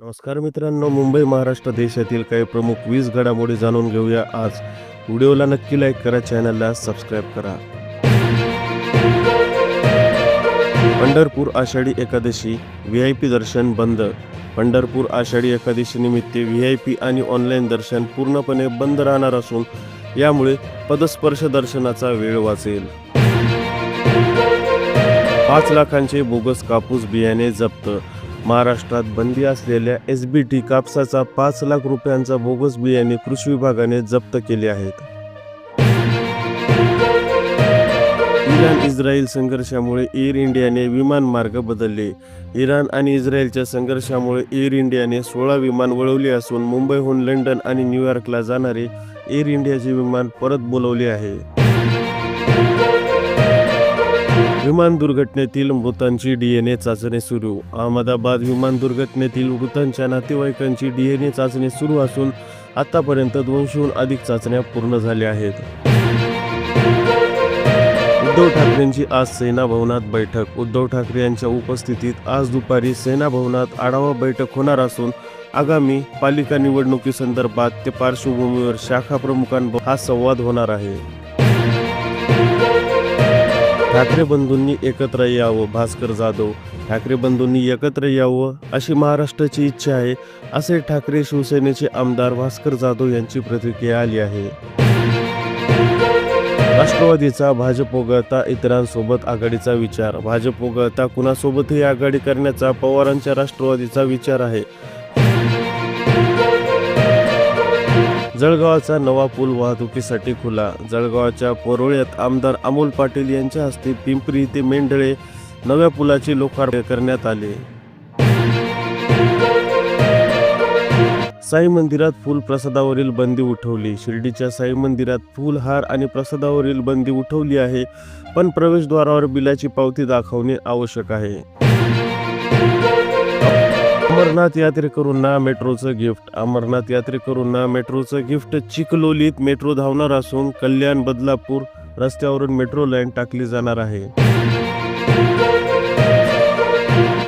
नमस्कार मित्रांनो मुंबई महाराष्ट्र देशातील काही प्रमुख वीज घडामोडी जाणून घेऊया आज. व्हिडिओला नक्की लाईक करा चॅनलला सबस्क्राईब करा. Pandharpur Ashadhi Ekadashi V I P दर्शन बंद. पंढरपूर आषाढी एकादशी निमित्त व्ही आय पी आणि ऑनलाईन दर्शन पूर्णपणे बंद राहणार असून यामुळे पदस्पर्श दर्शनाचा वेळ वाचेल. पाच लाखांचे बोगस कापूस बियाणे जप्त. महाराष्ट्रात बंदी असलेल्या एस बी टी कापसाचा पाच लाख रुपयांचा बोगस बियाणे कृषी विभागाने जप्त केले आहेत. इराण इस्रायल संघर्षामुळे एअर इंडियाने विमान मार्ग बदलले. इराण आणि इस्रायलच्या संघर्षामुळे एअर इंडियाने सोळा विमान वळवले असून मुंबईहून लंडन आणि न्यूयॉर्कला जाणारे एअर इंडियाचे विमान परत बोलवले आहे. विमान दुर्घटनेतील मृतांची डीएनए चाचणी सुरू. अहमदाबाद विमान दुर्घटनेतील मृतांच्या नातेवाईकांची डीएनए चाचणी सुरू असून आतापर्यंत दोनशेहून अधिक चाचण्या पूर्ण झाल्या आहेत. उद्धव ठाकरेंची आज सेना भवनात बैठक. उद्धव ठाकरे यांच्या उपस्थितीत आज दुपारी सेना भवनात आढावा बैठक होणार असून आगामी पालिका निवडणुकीसंदर्भात ते पार्श्वभूमीवर शाखा प्रमुखांबरोबर हा संवाद होणार आहे. ठाकरे बंधूंनी एकत्र यावं भास्कर जाधव. ठाकरे बंधूंनी एकत्र यावं अशी महाराष्ट्राची इच्छा आहे असे ठाकरे शिवसेनेचे आमदार भास्कर जाधव यांची प्रतिक्रिया आली आहे. राष्ट्रवादीचा भाजप वगळता इतरांसोबत आघाडीचा विचार. भाजप वगळता कुणासोबतही आघाडी करण्याचा पवारांच्या राष्ट्रवादीचा विचार आहे. जळगावचा नवा पूल वाहतुकीसाठी खुला. जळगावच्या परोळ्यात आमदार अमोल पाटील यांच्या हस्ते पिंपरी ते मेंढळे नव्या पुलाचे लोकार्पण करण्यात आले. साई मंदिरात फुल प्रसादावरील बंदी उठवली. शिर्डीच्या साई मंदिरात फुल हार आणि प्रसादावरील बंदी उठवली आहे पण प्रवेशद्वारावर बिलाची पावती दाखवणे आवश्यक आहे. अमरनाथ यात्रेकरूंना मेट्रोचं गिफ्ट. अमरनाथ यात्रेकरूंना मेट्रोचं गिफ्ट चिखलोलीत मेट्रो धावणार असून कल्याण बदलापूर रस्त्यावरून मेट्रो लाईन टाकली जाणार आहे.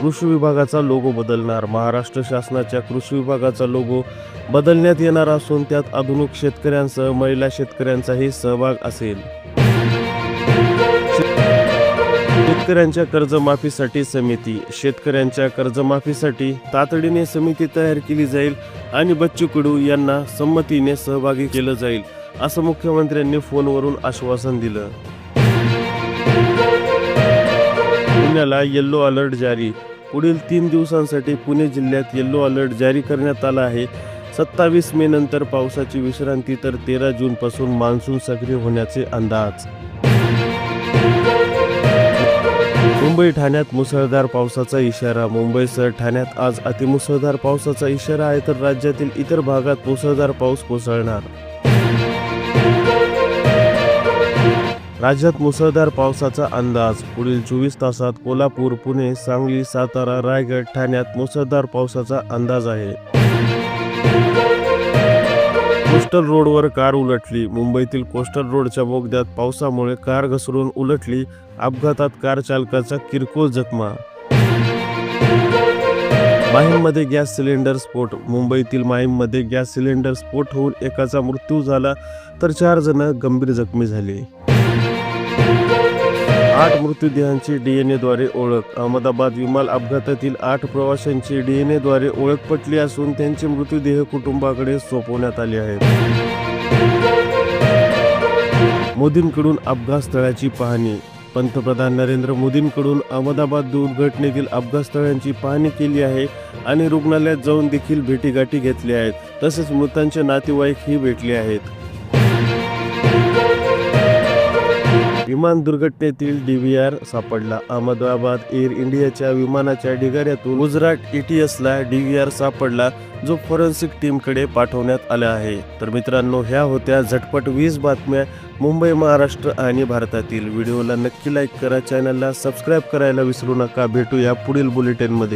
कृषी विभागाचा लोगो बदलणार. महाराष्ट्र शासनाच्या कृषी विभागाचा लोगो बदलण्यात येणार असून त्यात आधुनिक शेतकऱ्यांसह महिला शेतकऱ्यांचाही सहभाग असेल. शेतकऱ्यांच्या कर्जमाफीसाठी समिती. शेतकऱ्यांच्या कर्जमाफीसाठी तातडीने समिती तयार केली जाईल आणि बच्चू कडू यांना संमतीने सहभागी केलं जाईल असं मुख्यमंत्र्यांनी फोनवरून आश्वासन दिलं. पुण्याला येल्लो अलर्ट जारी. पुढील तीन दिवसांसाठी पुणे जिल्ह्यात येल्लो अलर्ट जारी करण्यात आला आहे. सत्तावीस मे नंतर पावसाची विश्रांती तर तेरा जूनपासून मान्सून सक्रिय होण्याचे अंदाज. मुंबई ठाण्यात मुसळधार पावसाचा इशारा. मुंबईसह ठाण्यात आज अतिमुसळधार पावसाचा इशारा आहे तर राज्यातील इतर भागात मुसळधार पाऊस कोसळणार. राज्यात मुसळधार पावसाचा अंदाज. पुढील चोवीस तासात कोल्हापूर पुणे सांगली सातारा रायगड ठाण्यात मुसळधार पावसाचा अंदाज आहे. कोस्टल रोडवर कार उलटली. मुंबईतील कोस्टल रोडच्या बोगद्यात पावसामुळे कार घसरून उलटली. अपघातात कार चालकाचा किरकोळ जखमा. माहीममध्ये गॅस सिलेंडर स्फोट. मुंबईतील माहीममध्ये गॅस सिलेंडर स्फोट होऊन एकाचा मृत्यू झाला तर चार जण गंभीर जखमी झाले. आठ मृतदेहांची डीएनएद्वारे ओळख. अहमदाबाद विमान अपघातातील आठ प्रवाशांची डीएनएद्वारे ओळख पटली असून त्यांचे मृतदेह कुटुंबाकडे सोपवण्यात आले आहेत. मोदींकडून अपघात स्थळाची पाहणी. पंतप्रधान नरेंद्र मोदींकडून अहमदाबाद दुर्घटनेतील अपघात स्थळांची पाहणी केली आहे आणि रुग्णालयात जाऊन देखील भेटीगाठी घेतल्या आहेत. तसेच मृतांचे नातेवाईकही भेटले आहेत. विमान दुर्घटनेतील डीव्हीआर सापडला. अहमदाबाद एअर इंडियाच्या विमानाच्या ढिगाऱ्यातून गुजरात एटीएसला डीव्हीआर सापडला जो फॉरेन्सिक टीमकडे पाठवण्यात आला आहे. तर मित्रांनो ह्या होत्या झटपट वीस बातम्या मुंबई महाराष्ट्र आणि भारतातील. व्हिडिओला नक्की लाईक करा चॅनलला सबस्क्राईब करायला विसरू नका. भेटू या पुढील बुलेटिनमध्ये.